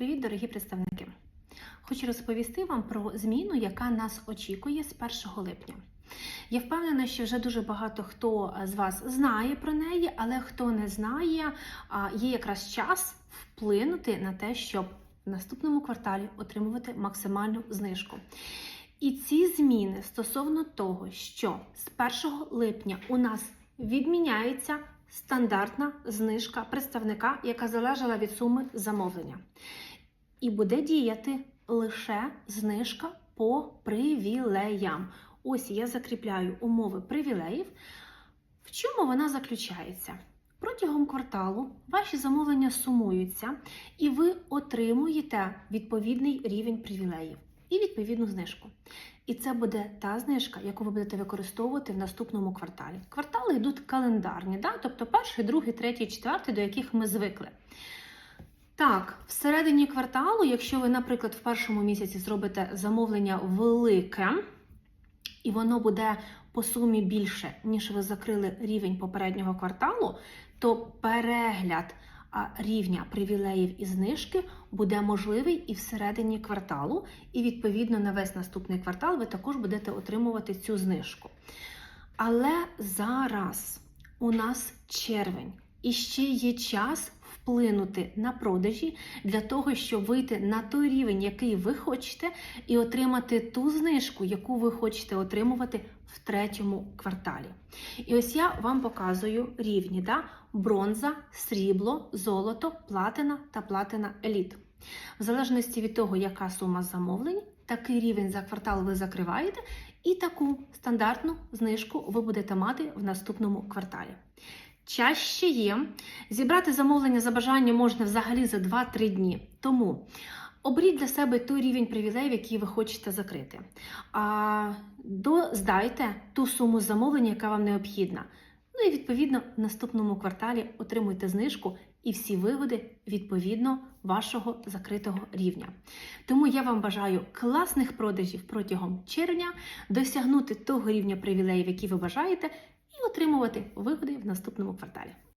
Привіт, дорогі представники! Хочу розповісти вам про зміну, яка нас очікує з 1 липня. Я впевнена, що вже дуже багато хто з вас знає про неї, але хто не знає, є якраз час вплинути на те, щоб в наступному кварталі отримувати максимальну знижку. І ці зміни стосовно того, що з 1 липня у нас відміняється стандартна знижка представника, яка залежала від суми замовлення. І буде діяти лише знижка по привілеям. Ось я закріпляю умови привілеїв. В чому вона заключається? Протягом кварталу ваші замовлення сумуються, і ви отримуєте відповідний рівень привілеїв і відповідну знижку. І це буде та знижка, яку ви будете використовувати в наступному кварталі. Квартали йдуть календарні, да? тобто перший, другий, третій, четвертий, до яких ми звикли. Так, всередині кварталу, якщо ви, наприклад, в першому місяці зробите замовлення велике, і воно буде по сумі більше, ніж ви закрили рівень попереднього кварталу, то перегляд рівня привілеїв і знижки буде можливий і всередині кварталу, і відповідно на весь наступний квартал ви також будете отримувати цю знижку. Але зараз у нас червень, і ще є час вплинути на продажі для того, щоб вийти на той рівень, який ви хочете, і отримати ту знижку, яку ви хочете отримувати в третьому кварталі. І ось я вам показую рівні: да? бронза, срібло, золото, платина та платина еліт. В залежності від того, яка сума замовлень, такий рівень за квартал ви закриваєте, і таку стандартну знижку ви будете мати в наступному кварталі. Чаще є. Зібрати замовлення за бажанням можна взагалі за 2-3 дні. Тому оберіть для себе той рівень привілеїв, який ви хочете закрити. А до, здайте ту суму замовлення, яка вам необхідна. Ну і відповідно в наступному кварталі отримуйте знижку і всі вигоди відповідно вашого закритого рівня. Тому я вам бажаю класних продажів протягом червня, досягнути того рівня привілеїв, які ви бажаєте, отримувати вигоди в наступному кварталі.